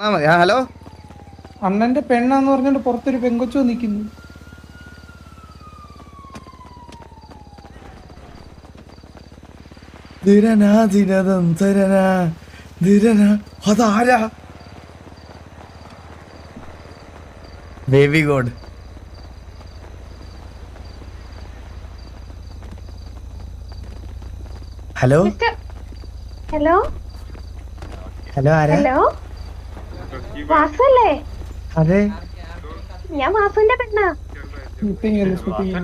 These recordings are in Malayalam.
മതി. ഹലോ? അണ്ണന്റെ പെണ്ണാന്ന് പറഞ്ഞോണ്ട് പുറത്തൊരു പെങ്കൊച്ചു നിക്കുന്നു ധിരനാ ധിരതം ധരനാ ധിരന അതാരാ baby god hello hello hello ആരാ? ഹലോ വാസു അല്ലേ അതെ. ഞാൻ വാസുവിന്റെ പെണ്ണാ.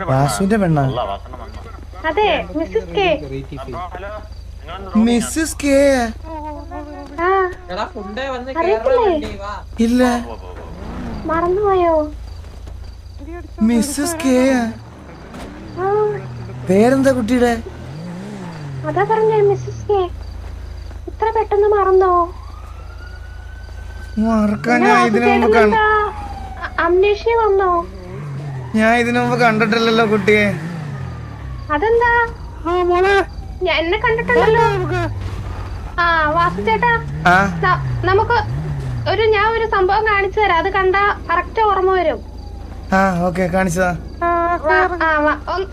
വാസുവിന്റെ പെണ്ണാ. അതെ മിസ്സസ് കെ. Missus K. ഇല്ല. മറന്നുപോയോ? Missus K. ആ. പേരെന്താ കുട്ടിയുടെ? അതാ പറഞ്ഞേ മിസ്സസ് കെ. ഇത്ര പെട്ടെന്ന് മറന്നോ? ഞാൻ ഇതിനു മുമ്പ് കണ്ട വാസുചേട്ടനെന്താ വന്നോ? ഞാൻ ഇതിനു മുമ്പ് കണ്ടിട്ടില്ലല്ലോ കുട്ടിയെ. അതെന്താ? ഞാൻ എന്നെ കണ്ടിട്ടുണ്ടല്ലോ. ആ വാസു ചേട്ടാ നമുക്ക് ഒരു ഞാൻ ഒരു സംഭവം കാണിച്ചു തരാം. അത് കണ്ട കറക്റ്റ് ഓർമ്മ വരും. ആ ഓക്കെ കാണിച്ചതാ.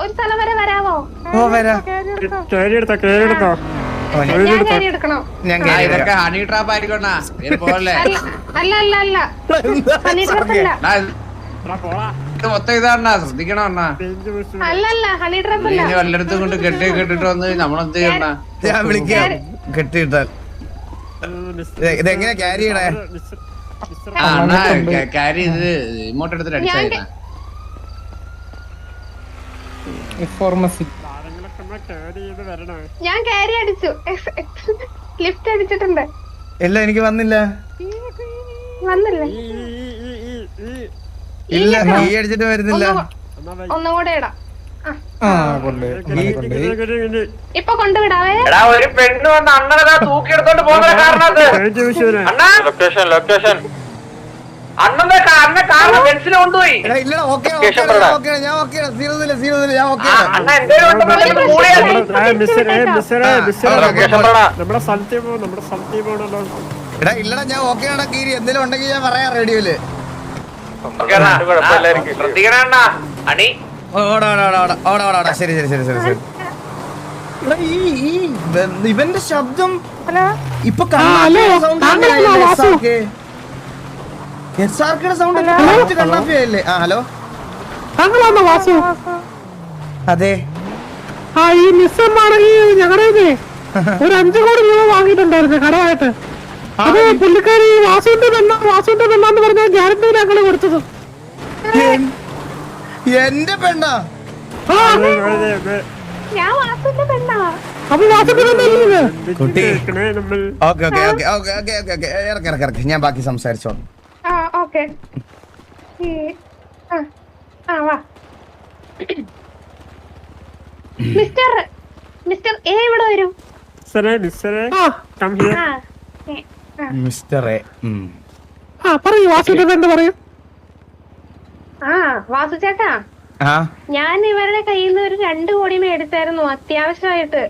ഒരു സ്ഥലം വരെ വരാമോ ഓ വരാ. ഇതൊക്കെ. ഹണി ട്രാപ്പ് ആയിരിക്കണ പോലെ അല്ല അല്ല അല്ല ഹണി ട്രാപ്പ് അല്ല. ഇത് മൊത്തം ഇതാണ? ശ്രദ്ധിക്കണം അണ്ണാ? ഇനി വല്ലയിടത്തും കൊണ്ട് കെട്ടി കെട്ടിട്ട് വന്ന് നമ്മളെന്ത് ചെയ്യണ ഞാൻ വിളിക്കാം. കെട്ടിയിട്ടാൽ. ഇത് ഇതെങ്ങനെ ക്യാരി ചെയ്യണേ? അണ്ണാ ക- കാരി ഇത് ഇങ്ങോട്ട് എടുത്തിട്ട് അടിച്ചാ ഫോർമസി ഞാൻ കാരി അടിച്ചു. ലിഫ്റ്റ് അടിച്ചിട്ടുണ്ട്. ഇല്ല എനിക്ക് വന്നില്ല. വന്നില്ല. ഇല്ല നീ അടിച്ചിട്ട് വരുന്നില്ല. ഒന്നു- ഒന്നുകൂടെ ഇടാം. ആ, ആ കൊണ്ടേ കൊണ്ടേ ഇപ്പൊ കൊണ്ടുവിടാവേ. ഒരു പെണ്ണ് വന്ന് അണ്ണനെ തൂക്കിയെടുത്തോണ്ട് പോകുന്ന കാരണം അത്. അണ്ണാ. ലൊക്കേഷൻ ലൊക്കേഷൻ അണ്ണന്റെ ബെൻസിൽ കൊണ്ടുപോയി. ഇല്ലടാ ഓക്കെ. ഓക്കെ ഞാൻ ഓക്കെ സീറോ സീറോന്നില്ല ഞാൻ ഓക്കെ. ആ, അണ്ണ എന്തേലും നമ്മുടെ സ്ഥലത്തേ നമ്മുടെ സ്ഥലത്തേ എടാ ഇല്ലടാ ഞാൻ ഓക്കെ ആടാ കീരി എന്തെങ്കിലും ഉണ്ടെങ്കിൽ ഞാൻ പറയാം റേഡിയോയിൽ. ശ്രദ്ധിക്കണ അണ്ണാ. അണി? ഓടാ ഓടാ ഓടാ ഓടാ ഓടാ ഓടാ ഓടാ ശരി ശരി ശരി ശരി ശരി. എടാ, ഈ ഈ ഇവ- ഇവന്റെ ശബ്ദം ഇപ്പൊ കാണാൻ സൗണ്ട് കണ്ണാപ്പിയല്ലേ ആ ഹലോ? താങ്കളാണോ വാസു? അതെ. ആ ഈ ഞങ്ങളുടെ ഒരു അഞ്ചു കോടി രൂപ വാങ്ങിയിട്ടുണ്ടായിരുന്നു കടമായിട്ട്. അത് പുള്ളിക്കാരി വാസുവിന്റെ പെണ്ണ വാസുവിന്റെ പെണ്ണാന്ന് പറഞ്ഞ ഗ്യാരണ്ടി ഞങ്ങൾ കൊടുത്തത്. എൻ- എന്റെ പെണ്ണാ? ഞാൻ വാസുവിന്റെ പെണ്ണാ. അപ്പൊ വാസുവിന്റെ പെണ്ണല്ലേ കുട്ടി. Okay okay okay okay okay okay okay ഇറക്കി ഇറക്കി ഇറക്കി. ഞാൻ ബാക്കി സംസാരിച്ചോളാം. ഓക്കെ. ആ ആ വാ. മിസ്റ്റർ മിസ്റ്റർ എ ഇവിടെ വരൂ. മിസ്റ്റർ എ ഉം. ആ പറയൂ വാസുവിന്റെ എന്താ പറയൂ? ആ വാസു ചേട്ടാ. ആ. ഞാൻ ഇവരുടെ കയ്യിൽ നിന്ന് ഒരു രണ്ട് കോടി മേടിച്ചായിരുന്നു അത്യാവശ്യമായിട്ട്.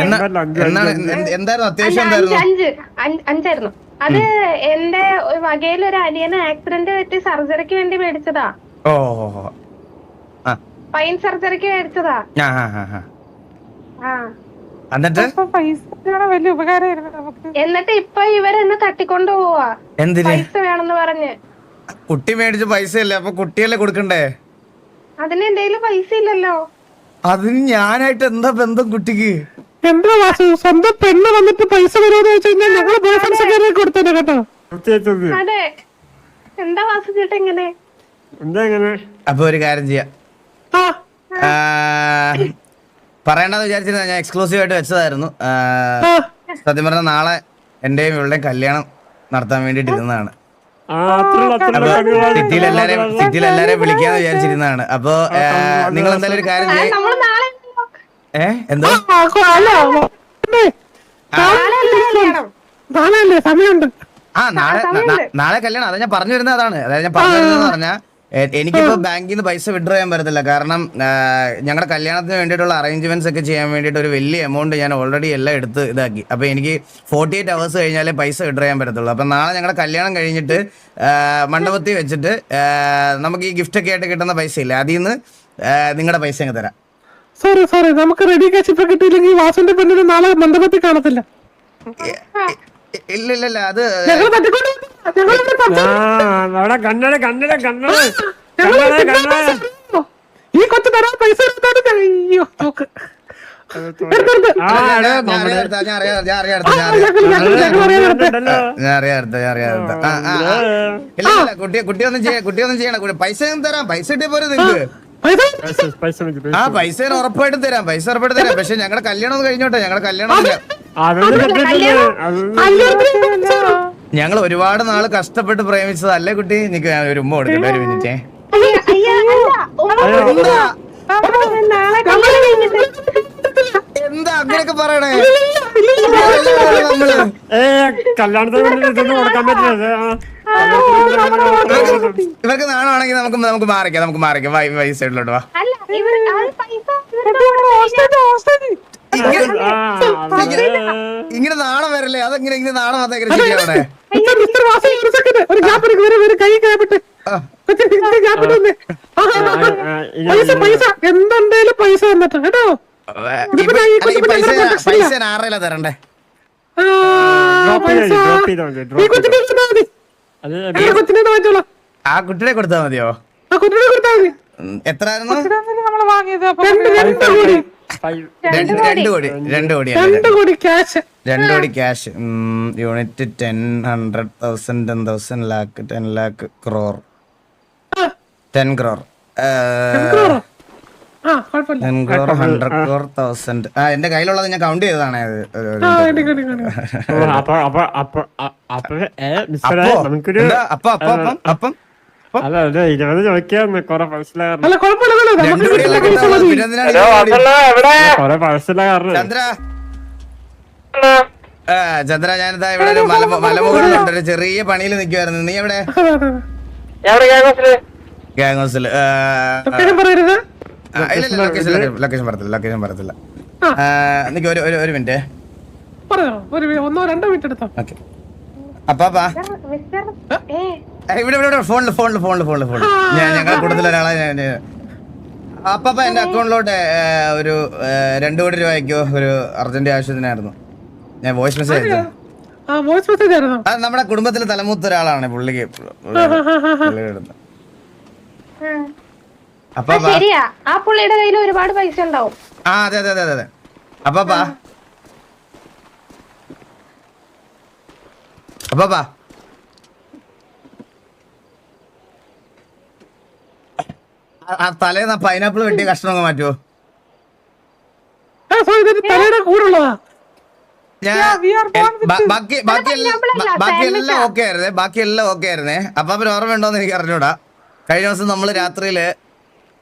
എന്തായിരുന്നു? അത്യാവശ്യം അഞ്ച് അഞ്ച് അഞ്ച് അഞ്ചായിരുന്നു. അത് എന്റെ വകയിൽ ഒരു അനിയന് ആക്സിഡന്റ് പറ്റി സർജറിക്ക് വേണ്ടി മേടിച്ചതാ. ഓ ഫൈൻ സർജറിക്ക് മേടിച്ചതാ. ആ ആ, ആ, ആ. ആ. എന്നിട്ട്? പൈസയുടെ വലിയ ഉപകാരമായിരുന്നു നമുക്ക്. എന്നിട്ട് ഇപ്പൊ ഇവരെന്നെ തട്ടിക്കൊണ്ടു പോവാ. പൈസ വേണമെന്ന് പറഞ്ഞ്. കുട്ടി മേടിച്ച പൈസ അല്ലേ അപ്പൊ കുട്ടിയല്ലേ കൊടുക്കണ്ടേ? അതിന് എന്തെങ്കിലും പൈസ ഇല്ലല്ലോ അതിന് ഞാനായിട്ട് എന്താ ബന്ധം കുട്ടിക്ക്? എന്താ വാസു? സ്വന്തം പെണ്ണ് വന്നിട്ട് പൈസ വരുമെന്ന് വെച്ച് കഴിഞ്ഞാൽ ഞങ്ങൾ ബോയ് ഫ്രണ്ട്സ് കയറി കൊടുത്തേനെ കേട്ടോ. അതെ. എന്താ വാസു ചേട്ടാ ഇങ്ങനെ? എന്താ ഇങ്ങനെ? അപ്പൊ ഒരു കാര്യം ചെയ്യാം. പറയണ്ടെന്ന് വിചാരിച്ചിരുന്ന ഞാൻ എക്സ്ക്ലൂസീവ് ആയിട്ട് വെച്ചതായിരുന്നു. സത്യം പറഞ്ഞ നാളെ എന്റെയും ഇവളുടെയും കല്യാണം നടത്താൻ വേണ്ടിട്ട് ഇരുന്നതാണ് സിറ്റിയിൽ എല്ലാരെയും സിറ്റിയിൽ എല്ലാരെയും വിളിക്കാന്ന് വിചാരിച്ചിരുന്നതാണ്. അപ്പൊ നിങ്ങൾ എന്തായാലും ഒരു കാര്യം ചെയ്യ്. ഏ? എന്തോ? ആ നാളെ നാളെ കല്യാണം? അതാ ഞാൻ പറഞ്ഞു വരുന്നത് അതാണ്. അതായത് ഞാൻ പറഞ്ഞു വരുന്നത് പറഞ്ഞാൽ എ- എനിക്കിപ്പോ ബാങ്കിൽ നിന്ന് പൈസ വിഡ്രോ ചെയ്യാൻ പറ്റത്തില്ല. കാരണം ഞങ്ങളുടെ കല്യാണത്തിന് വേണ്ടിയിട്ടുള്ള അറേഞ്ച്മെന്റ്സ് ഒക്കെ ചെയ്യാൻ വേണ്ടിയിട്ട് ഒരു വലിയ എമൗണ്ട് ഞാൻ ഓൾറെഡി എല്ലാം എടുത്ത് ഇതാക്കി. അപ്പൊ എനിക്ക് ഫോർട്ടി എയ്റ്റ് അവേഴ്സ് കഴിഞ്ഞാലേ പൈസ വിഡ്രോ ചെയ്യാൻ പറ്റത്തുള്ളൂ. അപ്പൊ നാളെ ഞങ്ങളുടെ കല്യാണം കഴിഞ്ഞിട്ട് മണ്ഡപത്തി മണ്ഡപത്തിൽ വെച്ചിട്ട് നമുക്ക് ഈ ഗിഫ്റ്റ് ഒക്കെ ആയിട്ട് കിട്ടുന്ന പൈസ ഇല്ല അതിൽ നിന്ന് നിങ്ങളുടെ പൈസ അങ്ങ് തരാം. സോറി സോറി നമുക്ക് റെഡി കാശ് ഇപ്പൊ കിട്ടിയില്ലെങ്കിൽ വാസുവിന്റെ പെണ്ണിന് നാളെ മണ്ഡപത്തിൽ കാണത്തില്ല. ഇല്ല ഇല്ല ഇല്ല. അത് ഞങ്ങൾ തട്ടിക്കൊണ്ട് ഞങ്ങൾ ഇവിടെ തട്ടി- അവിടെ കണ്ണട കണ്ണട കണ്ണട. കണ്ണട കണ്ണട. ഈ കൊച്ചു തരാൻ പൈസ ഞാൻ- അയ്യോ നോക്ക്. എടുത്തെടുത്ത്. ഞാൻ- ഞാൻ അറിയാം അറിയാം. ആ, ആ. ഇല്ല ഇല്ല കുട്ടി കുട്ടിയൊന്നും ചെയ്യ കുട്ടിയൊന്നും ചെയ്യണം പൈസ ഞാൻ തരാം. പൈസ കിട്ടിയ പോരെ നിങ്ങക്ക്. ആ പൈസ ഉറപ്പായിട്ടും തരാം പൈസ ഉറപ്പായിട്ട് തരാം. പക്ഷെ ഞങ്ങളുടെ കല്യാണം ഒന്ന് കഴിഞ്ഞോട്ടെ ഞങ്ങളുടെ കല്യാണം ഞങ്ങൾ ഒരുപാട് നാൾ കഷ്ടപ്പെട്ട് പ്രേമിച്ചത് അല്ലേ കുട്ടി? നിനക്ക് ഞാൻ ഒരു ഉമ്മ കൊടുക്കട്ടെ ഒരു മിനിറ്റേ. എന്താ അങ്ങനെയൊക്കെ പറയണേ? കല്യാണത്തിന് കൊടുക്കാൻ പറ്റില്ല. ഇവർക്ക് നാണമാണെങ്കിൽ നമുക്ക് നമുക്ക് മാറിക്കാം നമുക്ക് മാറിക്കാം. വൈ വൈ സൈഡിലോട്ട് വാ. ഇങ്ങനെ നാണം വരല്ലേ? അതെങ്ങനെ ഇങ്ങനെ നാണം വന്നേക്കണേ പൈസ പൈസ. എന്തുണ്ടേലും പൈസ തന്നിട്ട് കേട്ടോ? പൈസ ആറേലാ തരണ്ടേ. ആ കുട്ടിയെ കൊടുത്താ മതിയോ? എത്ര രണ്ട് കോടി. രണ്ട് കോടി. രണ്ട് കോടി cash unit ten hundred thousand ten thousand lakh ten lakh crore ആ എന്റെ കയ്യിലുള്ളത് ഞാൻ കൗണ്ട് ചെയ്തതാണ്. ചന്ദ്ര. ഞാനിതാ ഇവിടെ മലമുകളിലുണ്ട് ഒരു ചെറിയ പണിയിൽ നിക്കുവായിരുന്നു നീ എവിടെ? ഗ്യാങ് ഹൗസിൽ പറയരുത്. ലൊക്കേഷൻ എനിക്ക് ഒരു ഒരു മിനിറ്റ് പറഞ്ഞോ ഒരു ഒന്നോ രണ്ടോ മിനിറ്റ് എടുത്തോ. ഓക്കെ അപ്പാപ്പാ മിസ്റ്റർ ഏ? ഏ, ഇവിടെ ഇവിടെ ഇവിടെ ഫോണിൽ ഫോണിൽ ഫോണിൽ ഫോണിൽ ഫോണിൽ ഞാൻ ഒരാളെ അപ്പാപ്പ എന്റെ അക്കൗണ്ടിലോട്ട് ഒരു രണ്ടു കോടി രൂപ അയക്കോ ഒരു അർജന്റ് ആവശ്യത്തിനായിരുന്നു. ഞാൻ വോയിസ് മെസ്സേജ് വോയിസ് മെസ്സേജ് ആയിരുന്നോ. അത് നമ്മുടെ കുടുംബത്തിലെ തലമൂത്ത ഒരാളാണ് പുള്ളിക്ക്. പുള്ളിയുടെ അപ്പൊ ശരിയാ. ആ പൈസ ഉണ്ടാവും. ആ അതെ അതെ അതെ ആ തലേന്ന് പൈനാപ്പിൾ വെട്ടിയ കഷ്ണം മാറ്റുമോ ബാക്കിയെല്ലാം ഓക്കെ ആയിരുന്നേ. ബാക്കിയെല്ലാം ഓക്കെ ആയിരുന്നേ. അപ്പൊ അവർ ഓർമ്മ ഉണ്ടോന്ന് എനിക്ക് അറിഞ്ഞൂടാ. കഴിഞ്ഞ ദിവസം നമ്മൾ രാത്രിയിൽ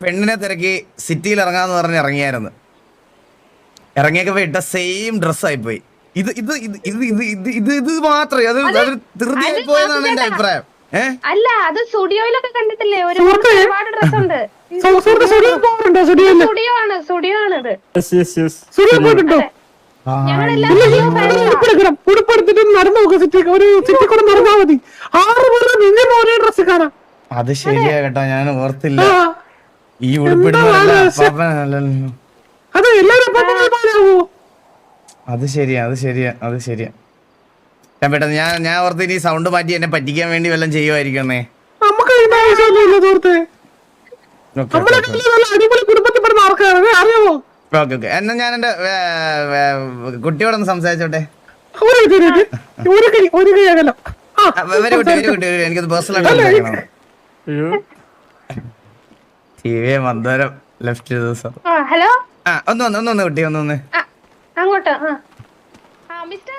പെണ്ണിനെ തിരക്കി സിറ്റിയിൽ ഇറങ്ങാന്ന് പറഞ്ഞ് ഇറങ്ങിയായിരുന്നു. ഇറങ്ങിയൊക്കെ ഇട്ട സെയിം ഡ്രസ്സായി പോയി ഇത് ഇത് ഇത് ഇത് ഇത് ഇത് ഇത് ഇത് മാത്രമേ അത് അതൊരു ധൃതിയായി പോയെന്നാണ് എന്റെ അഭിപ്രായം. അല്ല അത് സ്റ്റുഡിയോയിലൊക്കെ കണ്ടിട്ടില്ലേ? ഒരുപാട് ഡ്രസ് ഉണ്ട് സ്റ്റുഡിയോ ആണ് സ്റ്റുഡിയോ ആണ് ഇത് യെസ് യെസ് യെസ് സ്റ്റുഡിയോ പോയിട്ടുണ്ടോ? ഉടുപ്പെടുത്തിട്ട് സിറ്റി ഒരു സിറ്റി കൂടെ നടന്നാ മതി. ആറ് പേര് നിന്നെ മോനെ ഡ്രസ് കാണാം. അത് ശരിയാ കേട്ടോ ഞാൻ ഓർത്തില്ല. ഈ അത് ശരിയാ അത് ശരിയാ അത് ശരിയാ. ഞാൻ പെട്ടെന്ന് ഞാൻ ഞാൻ ഓർത്ത് ഇനി സൗണ്ട് മാറ്റി എന്നെ പറ്റിക്കാൻ വേണ്ടി വല്ലതും ചെയ്യുമായിരിക്കുന്നേ എന്നാ ഞാൻ എന്റെ കുട്ടിയോടൊന്ന് സംസാരിച്ചോട്ടെ? എനിക്കത് പേഴ്സണൽ ടി വി മന്ദരം ലെഫ്റ്റ് ദിവസം ആ ഹലോ ആ ഒന്ന് ഒന്ന് ഒന്ന് കുട്ടി ഒന്ന് ഒന്ന് ആ അങ്ങോട്ട് മിസ്റ്റർ.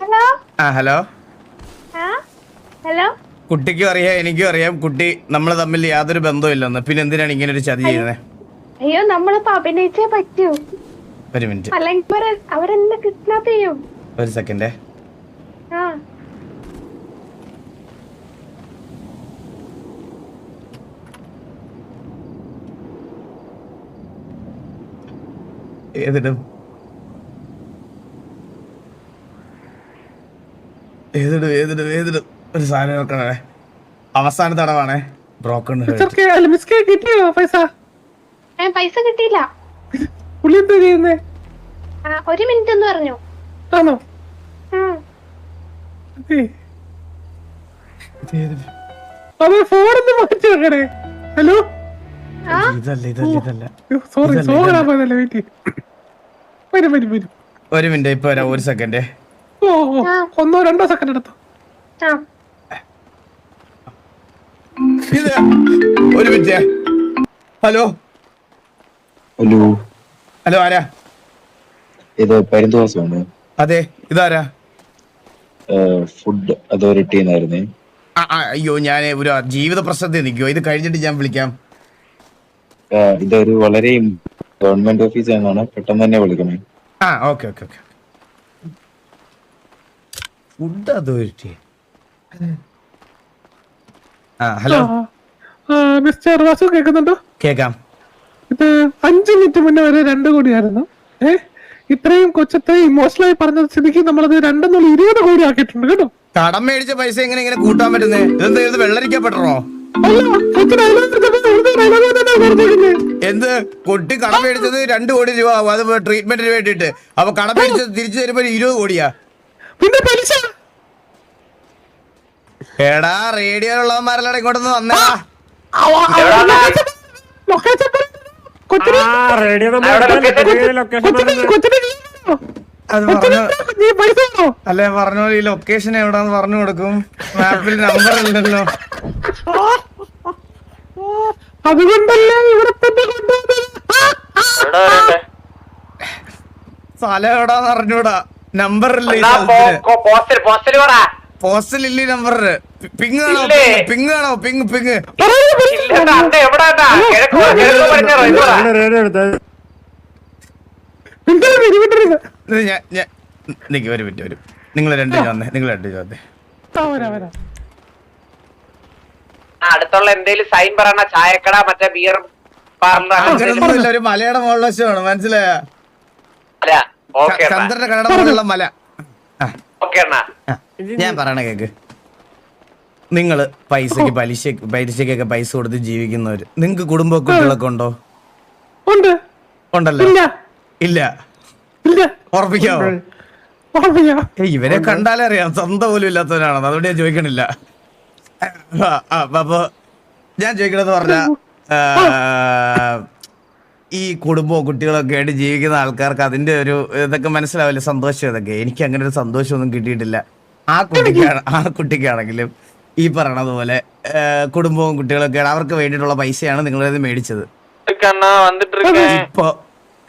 ഹലോ? ആ ഹലോ? ആ ഹലോ? കുട്ടിക്കും അറിയാം എനിക്കും അറിയാം. കുട്ടി നമ്മൾ തമ്മിൽ യാതൊരു ബന്ധവും ഇല്ലെന്ന് പിന്നെ എന്തിനാണ് ഇങ്ങനെ ഒരു ചതി ചെയ്യുന്നത് അയ്യോ നമ്മളിപ്പോ അഭിനയിച്ചേ പറ്റൂ. ഒരു മിനിറ്റ് അല്ലെങ്കിൽ അവരെ- അവരെന്നെ കിഡ്നാപ്പ് ചെയ്യും. ഒരു സെക്കൻഡേ ആ. ഏതിടും? ഏതിടും ഏതിടും ഏതിടും? ഒരു സാധനം നോക്കണേ അവസാന തടവാണേ. ബ്രോക്കൺ കിട്ടിയോ പൈസ? പൈസ കിട്ടിയില്ല. പുള്ളി എന്താ ചെയ്യുന്നേ? ആ, ഒരു മിനിറ്റ് എന്ന് പറഞ്ഞു. ആണോ. അതെ. ഫോണെന്ന് മാറ്റി വെക്കണേ. ഹലോ? ഇതല്ല ഇതല്ല ഇതല്ല. Sorry sorry. പോയതല്ലേ വെയിറ്റ് വരും വരും വരും. ഒരു മിനിറ്റ് ഇപ്പൊ വരാം ഒരു സെക്കൻഡ് ഓ ഒന്നോ രണ്ടോ സെക്കൻഡ് എടുത്തു. ഒരു മിനിറ്റ്. ഹലോ? ഹലോ. ഹലോ ആരാ? ഇത് പരിന്തോസമാണ് അതെ ഇതാരാ? ഫുഡ് അതോറിറ്റി എന്നായിരുന്നേ അയ്യോ ഞാൻ ഒരു ജീവിത പ്രശ്നത്തിൽ നിൽക്കുവോ. ഇത് കഴിഞ്ഞിട്ട് ഞാൻ വിളിക്കാം. ഇതൊരു വളരെ ഗവൺമെന്റ് ഓഫീസ് എന്നാണ് പെട്ടെന്ന് തന്നെ വിളിക്കണേ. ആ okay okay okay. Food authority ആ ഹലോ? മിസ്റ്റർ വാസു കേൾക്കുന്നുണ്ടോ? കേൾക്കാം. ഇത് അഞ്ചു മിനിറ്റ് മുന്നേ വരെ രണ്ടു കോടിയായിരുന്നു. ഏ? ഇത്രയും കൊച്ചത്തെ ഇമോഷണലായി പറഞ്ഞ സ്ഥിതിക്ക് നമ്മളത് രണ്ടെന്നുള്ള ഇരുപത് കോടി ആക്കിയിട്ടുണ്ട് കേട്ടോ കടം മേടിച്ച പൈസ എങ്ങനെ ഇങ്ങനെ കൂട്ടാൻ പറ്റുന്നേ ഇതെന്താ ഇത് വെള്ളരിക്കപ്പെട്ടോ. എന്ത് കുട്ടി കടം മേടിച്ചത് രണ്ട് കോടി രൂപ ആവും അത് ട്രീറ്റ്മെന്റിന് വേണ്ടിട്ട് അപ്പൊ കടം മേടിച്ചത് തിരിച്ചു തരുമ്പോ ഇരുപത് കോടിയാ പിന്നെ പലിശ എടാ റേഡിയോയിലുള്ളവന്മാരെല്ലാം ഇങ്ങോട്ടൊന്ന് വന്നേടാ അല്ലെ പറഞ്ഞ പോലെ ഈ ലൊക്കേഷൻ എവിടാന്ന് പറഞ്ഞു കൊടുക്കും. മാപ്പിൽ നമ്പർ ഇല്ലല്ലോ. അതുകൊണ്ടല്ലേ ഇവിടെ സ്ഥലം എവിടാന്ന് അറിഞ്ഞൂടാ. നമ്പർ ഇല്ല പോസ്റ്റിൽ ഇല്ല നമ്പർ പിങ് ആണോ? പിങ് ആണോ പിങ് പിങ് നിക്ക് മിനിറ്റ് വരും നിങ്ങൾ രണ്ടു വന്നേ നിങ്ങൾ രണ്ടു വന്നേ വരാ വരാ. ആ, അടുത്തുള്ള എന്തേലും സൈൻ പറയണ ചായക്കട മറ്റേ ബിയർ പാർലർ ഒരു മലയുടെ മനസ്സിലായ? അല്ല ഓക്കെ ചന്ദ്രന്റെ കടയുടെ മുകളിലുള്ള മല. ഞാൻ പറയണ കേക്ക്. നിങ്ങൾ പൈസക്ക് പലിശ പലിശക്കൊക്കെ പൈസ കൊടുത്ത് ജീവിക്കുന്നവര്. നിങ്ങക്ക് കുടുംബ കുട്ടികളൊക്കെ ഉണ്ടോ ഉണ്ട്. ഉണ്ടല്ലോ. ഇല്ല. ഇല്ല. ഉറപ്പിക്കാവോ? ഇവരെ കണ്ടാലേ അറിയാം. സ്വന്തം പോലും ഇല്ലാത്തവരാണോ അതുകൊണ്ട് ഞാൻ ചോദിക്കണില്ല. അപ്പൊ ഞാൻ ചോദിക്കണെന്ന് പറഞ്ഞ ഈ കുടുംബവും കുട്ടികളൊക്കെ ആയിട്ട് ജീവിക്കുന്ന ആൾക്കാർക്ക് അതിന്റെ ഒരു ഇതൊക്കെ മനസ്സിലാവില്ല. സന്തോഷം ഇതൊക്കെ. എനിക്ക് അങ്ങനെ ഒരു സന്തോഷമൊന്നും കിട്ടിയിട്ടില്ല. ആ കുട്ടിക്കാണ് ആ കുട്ടിക്കാണെങ്കിലും ഈ പറയണതുപോലെ കുടുംബവും കുട്ടികളൊക്കെ അവർക്ക് വേണ്ടിയിട്ടുള്ള പൈസയാണ് നിങ്ങളത് മേടിച്ചത്. ഇപ്പൊ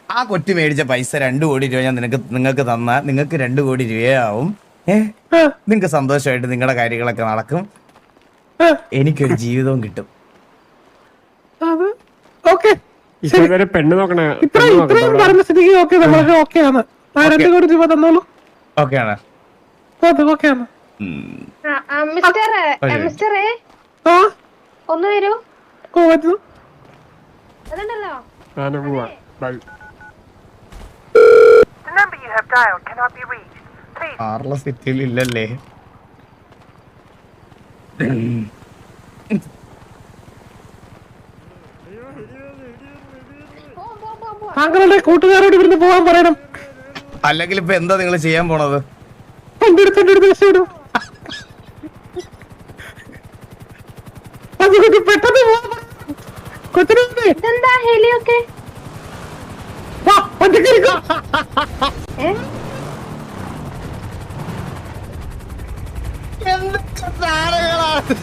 ആ കൊട്ടി മേടിച്ച പൈസ രണ്ടു കോടി രൂപ ഞാൻ നിനക്ക് നിങ്ങൾക്ക് തന്നാ. നിങ്ങൾക്ക് രണ്ടു കോടി രൂപയാവും. നിങ്ങക്ക് നിങ്ങൾക്ക് സന്തോഷമായിട്ട് നിങ്ങളുടെ കാര്യങ്ങളൊക്കെ നടക്കും. എനിക്കൊരു ജീവിതവും കിട്ടും. പെണ്ണ് നോക്കണ ഇത്രയും പറഞ്ഞ സ്ഥിതിക്ക് ഓക്കെ. നമ്മളൊക്കെ ഓക്കെ ആണ്. ആ രണ്ട് കോടി രൂപ തന്നോളൂ. ഓക്കെ ആണ്. ഓക്കെ ആണ്. ഒന്ന് വരൂ. അതുണ്ടല്ലോ. ആറുള്ള സിറ്റിയിൽ ഇല്ലല്ലേ? താങ്കളുടെ കൂട്ടുകാരോട് ഇവിടുന്ന് പോവാൻ പറയണം. അല്ലെങ്കിൽ ഇപ്പൊ എന്താ നിങ്ങൾ ചെയ്യാൻ പോണത്? പണ്ടെടുത്ത് പണ്ടെടുത്ത് രക്ഷപ്പെടും. പെട്ടെന്ന്. കൊച്ചിനെ വിടേ. ഹെലിയൊക്കെ എന്തൊക്കെ സാധനങ്ങളാണ്